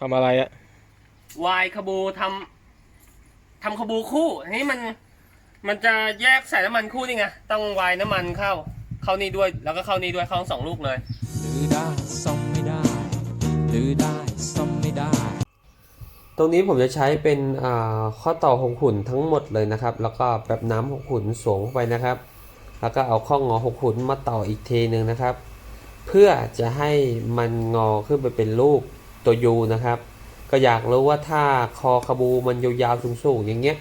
ทำอะไรอะวายคาบูทำทำคาบูคู่อันนี้มันมันจะแยกใส่น้ำมันคู่นี่ไงต้องวายน้ำมันเข้าเข้านี่ด้วย แล้วก็เข้านี่ด้วยเข้าทั้งสองลูกเลยหรือได้ซ่อมไม่ได้หรือได้ซ่อมไม่ได้ ตรงนี้ผมจะใช้เป็นอ่าข้อต่อหกหุ่นทั้งหมดเลยนะครับ แล้วก็แบบน้ำหกหุ่นสวมเข้าไปนะครับ แล้วก็เอาข้องอหกหุ่นมาต่ออีกทีหนึ่งนะครับ เพื่อจะให้มันงอขึ้นไปเป็นรูป ตัวยูนะครับ ก็อยากรู้ว่าถ้าคอขบูมันยาวๆสูงๆอย่างเงี้ย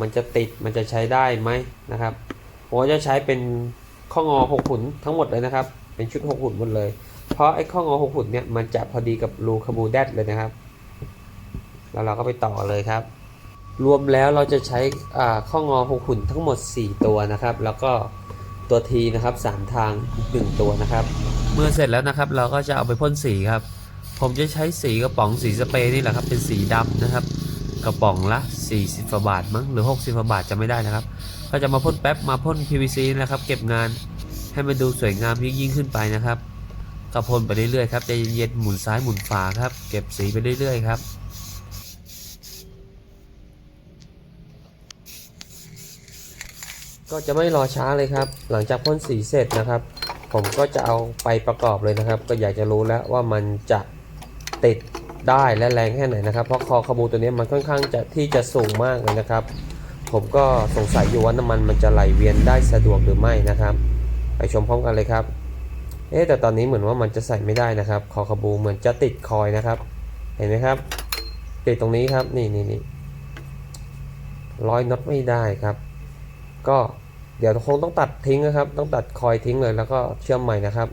มันจะติดมันจะใช้ได้ไหมนะครับผมจะใช้เป็นข้องอหกหุ่นทั้งหมดเลยนะครับ เป็นชุดหกหุ่นหมดเลย เพราะไอ้ข้องอหกหุ่นเนี่ยมันจะพอดีกับรูขบูแดดเลยนะครับ แล้วเราก็ไปต่อเลยครับ รวมแล้วเราจะใช้อ่าข้องอหกหุ่นทั้งหมด 4 ตัวนะครับ แล้วก็ตัวทีนะครับสามทางอีกหนึ่งตัวนะครับ เมื่อเสร็จแล้วนะครับ เราก็จะเอาไปพ่นสีครับ ผมจะใช้สีกระป๋องสีสเปรย์นี่แหละครับ เป็นสีดำนะครับ กระป๋องละ 40กว่าบาทมั้งหรือ 60กว่าบาทจะไม่ได้นะครับ ก็จะมาพ่นแป๊บมาพ่น PVC นี่แหละครับ เก็บงานให้มันดูสวยงามยิ่งยิ่งขึ้นไปนะครับก็พ่นไปเรื่อยๆครับใจเย็นๆหมุนซ้ายหมุนขวาครับ เก็บสีไปเรื่อยๆครับก็จะไม่รอช้าเลยครับ หลังจากพ่นสีเสร็จนะครับ ผมก็จะเอาไปประกอบเลยนะครับ ก็อยากจะรู้แล้วว่ามันจะ ติดได้และแรงแค่ไหนนะครับ เพราะคอขบูตัวนี้มันค่อนข้างจะที่จะสูงมากเลยนะครับ ผมก็สงสัยอยู่ว่าน้ำมันมันจะไหลเวียนได้สะดวกหรือไม่นะครับ ไปชมพร้อมกันเลยครับ เอ๊แต่ตอนนี้เหมือนว่ามันจะใส่ไม่ได้นะครับ คอขบูเหมือนจะติดคอยนะครับ เห็นไหมครับ ติดตรงนี้ครับนี่นี่นี่ร้อยน็อตไม่ได้ครับ ก็เดี๋ยวคงต้องตัดทิ้งนะครับ ต้องตัดคอยทิ้งเลยแล้วก็เชื่อมใหม่นะครับ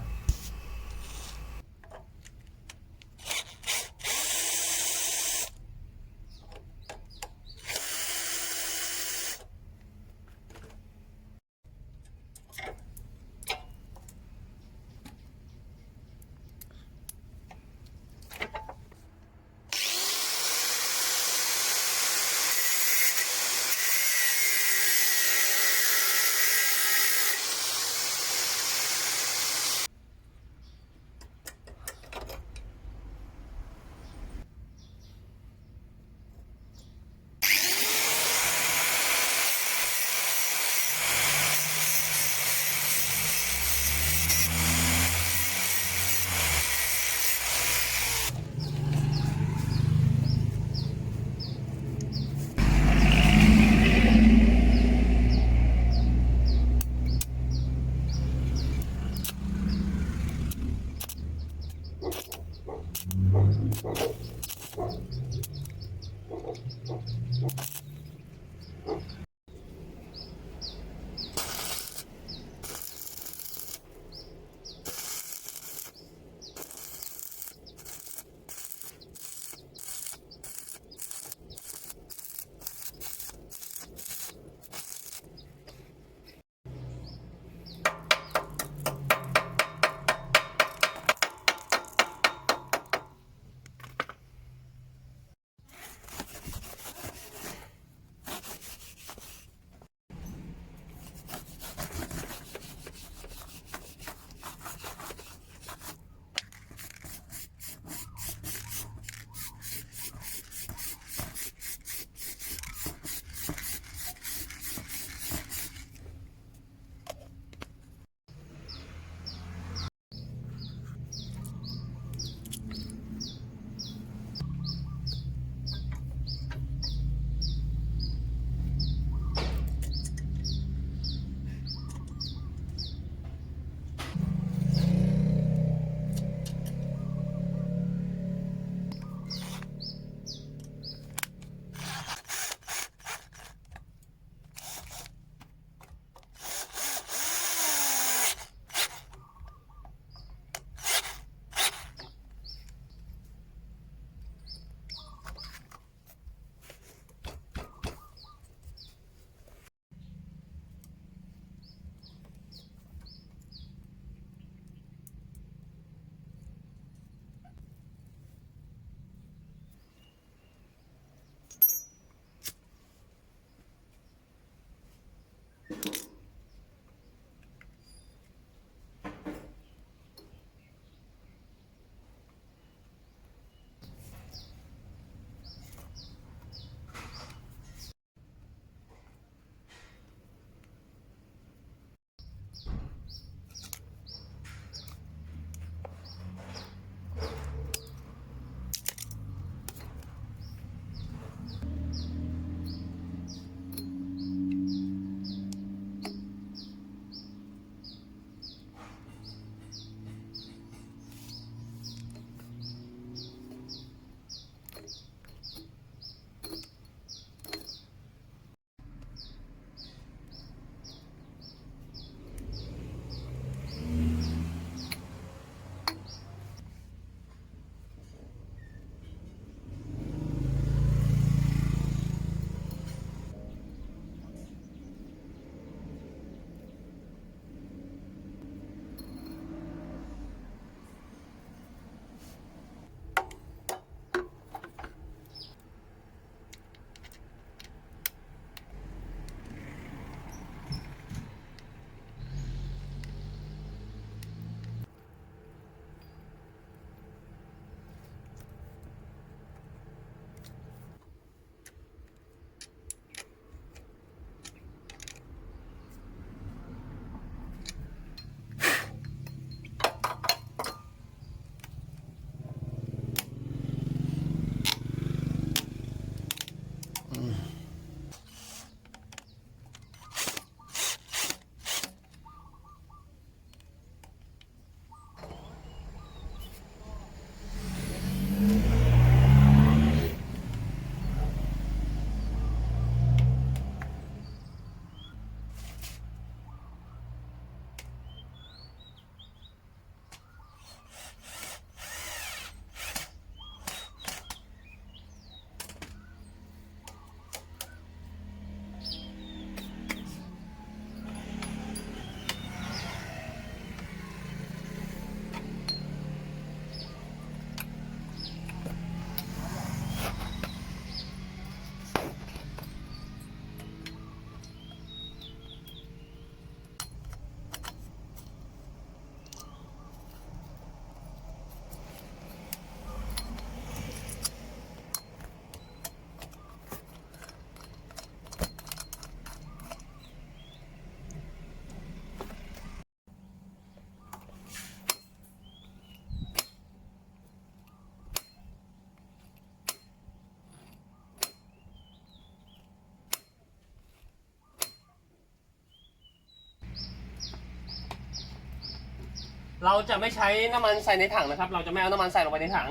เราจะไม่ใช้น้ำมันใส่ในถังนะครับ เราจะไม่เอาน้ำมันใส่ลงไปในถัง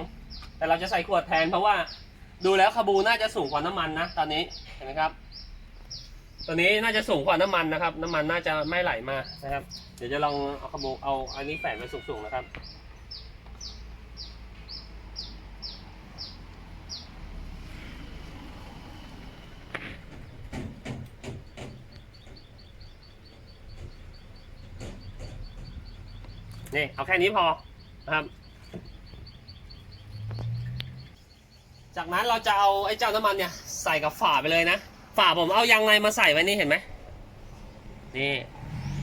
แต่เราจะใส่ขวดแทนเพราะว่าดูแล้วคาบูน่าจะสูงกว่าน้ำมันนะตอนนี้เห็นไหมครับ ตัวนี้น่าจะสูงกว่าน้ำมันนะครับ น้ำมันน่าจะไม่ไหลมานะครับ เดี๋ยวจะลองเอาคาบูเอาอันนี้แฝงไปสูงๆนะครับ นี่เอาแค่นี้พอนะครับ จากนั้นเราจะเอาไอ้เจ้าน้ำมันเนี่ยใส่กับฝาไปเลยนะฝาผมเอายางในมาใส่ไว้นี่เห็นไหมนี่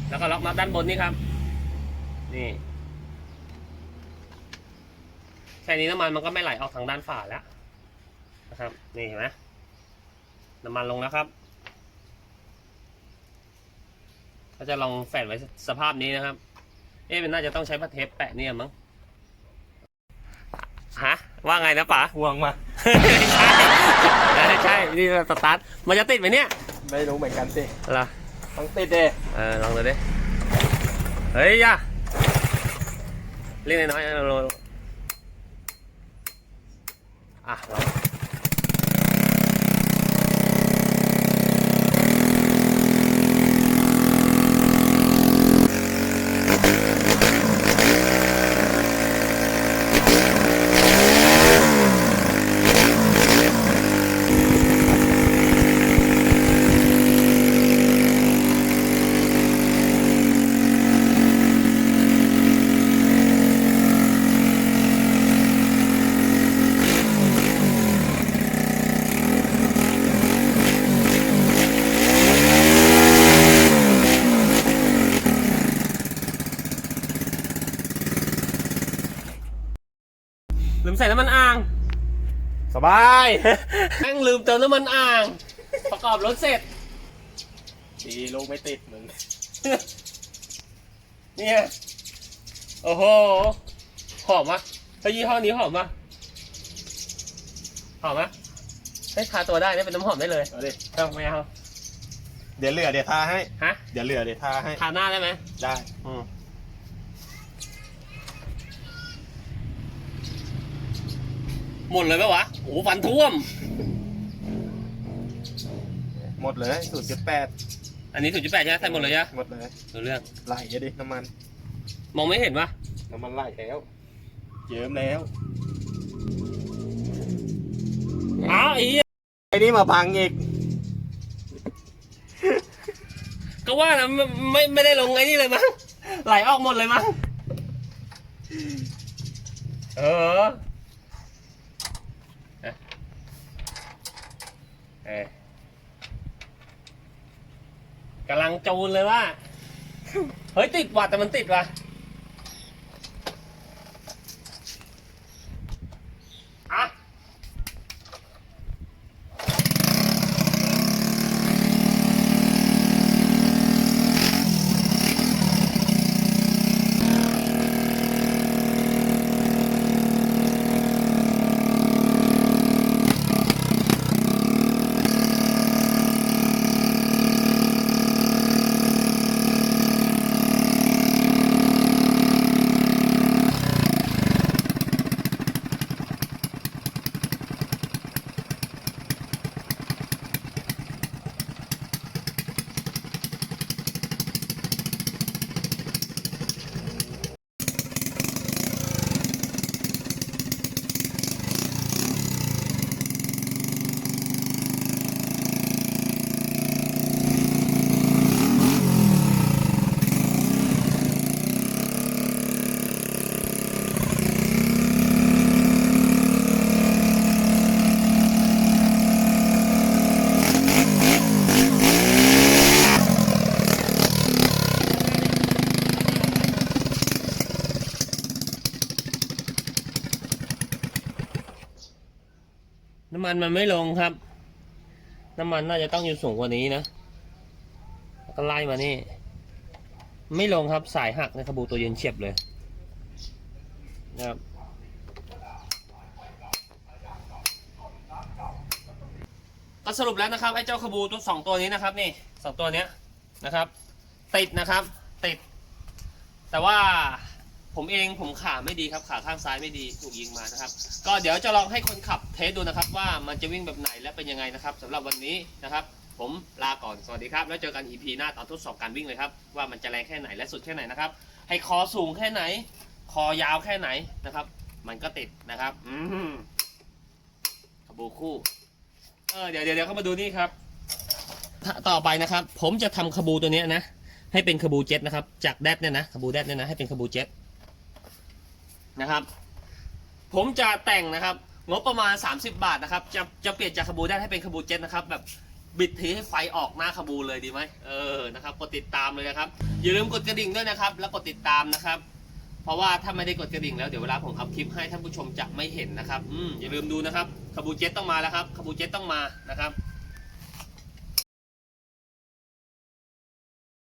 แล้วก็ล็อกน็อตด้านบนนี่ครับ นี่แค่นี้น้ำมันมันก็ไม่ไหลออกทางด้านฝาแล้วนะครับ นี่เห็นไหมน้ำมันลงแล้วครับก็จะลองแฝนไว้สภาพนี้นะครับ อ๊ะมันน่าจะต้องใช้ผ้าเทปแปะเนี่ยมั้งฮะว่าไงนะป๋าห่วงมาไม่ใช่ไม่ใช่นี่สตาร์ทมันจะติดไหมเนี่ยไม่รู้เหมือนกันสิเหรอต้องติดเดเออลองดูดิเฮ้ยย่าเล่นน้อยๆลองอะลอง ลืมใส่น้ำมันอ่าง สบาย แม่งลืมเติมน้ำมันอ่าง ประกอบรถเสร็จ ดีลูกไม่ติดมึง เนี่ย โอ้โห หอมปะเฮ้ยยี่ห้อนี้หอมปะหอมปะให้ยทาตัวได้เนี่ยเป็นน้ำหอมได้เลยเอาดิเอ้าไม่เอาเดี๋ยวเหลือเดี๋ยวทาให้ ฮะ เดี๋ยวเหลือเดี๋ยวทาให้ ทาหน้าได้ไหมได้ อืม หมดเลยปะวะโอ้โหฟันท่วม หมดเลยศูนย์จุดแปดอันนี้ศูนย์จุดแปดใช่ไหมใส่หมดเลยใช่ไหมหมดเลยดูเรื่องไหลอะดิน้ำมันมองไม่เห็นปะน้ำมันไหลแล้วเยิ้มแล้วอ้าวไอ้เหี้ยไอ้นี่มาพังอีกก็ว่านะไม่ไม่ไม่ได้ลงไอ้นี่เลยมั้งไหลออกหมดเลยมั้งเออเอ๊ะเอ๊ะ กำลังจูนเลยว่า เฮ้ยติดว่ะแต่มันติดว่ะ มันมันไม่ลงครับ น้ำมันน่าจะต้องอยู่สูงกว่านี้นะก็ไล่มานี่ ไม่ลงครับสายหักในขบูตัวเย็นเฉียบเลยนะครับก็สรุปแล้วนะครับไอ้เจ้าขบูตัวสองตัวนี้นะครับนี่สองตัวเนี้ยนะครับ ติดนะครับ ติด แต่ว่า ผมเองผมขาไม่ดีครับขาข้างซ้ายไม่ดีถูกยิงมานะครับ ก็เดี๋ยวจะลองให้คนขับเทสดูนะครับ ว่ามันจะวิ่งแบบไหนและเป็นยังไงนะครับสำหรับวันนี้นะครับ ผมลาก่อนสวัสดีครับ แล้วเจอกัน EP หน้าตอนทดสอบการวิ่งเลยครับ ว่ามันจะแรงแค่ไหนและสุดแค่ไหนนะครับ ให้คอสูงแค่ไหน คอยาวแค่ไหนนะครับ มันก็ติดนะครับ อืมขบูคู่เออเดี๋ยวเดี๋ยวเดี๋ยวเข้ามาดูนี่ครับ ต่อไปนะครับ ผมจะทำขบูตัวนี้นะให้เป็นขบูเจ็ตนะครับ จากแดดเนี่ยนะขบูแดดเนี่ยนะให้เป็นขบูเจ็ต นะครับ ผมจะแต่งนะครับงบประมาณ 30 บาทนะครับ จะจะเปลี่ยนจากขบูแดดให้เป็นขบูเจ็ตนะครับ แบบบิดทีให้ไฟออกหน้าขบูเลยดีไหมเออนะครับกดติดตามเลยนะครับ อย่าลืมกดกระดิ่งด้วยนะครับ แล้วกดติดตามนะครับ เพราะว่าถ้าไม่ได้กดกระดิ่งแล้วเดี๋ยวเวลาผมอัพคลิปให้ท่านผู้ชมจะไม่เห็นนะครับอืมอย่าลืมดูนะครับขบูเจ็ตต้องมาแล้วครับขบูเจ็ตต้องมานะครับ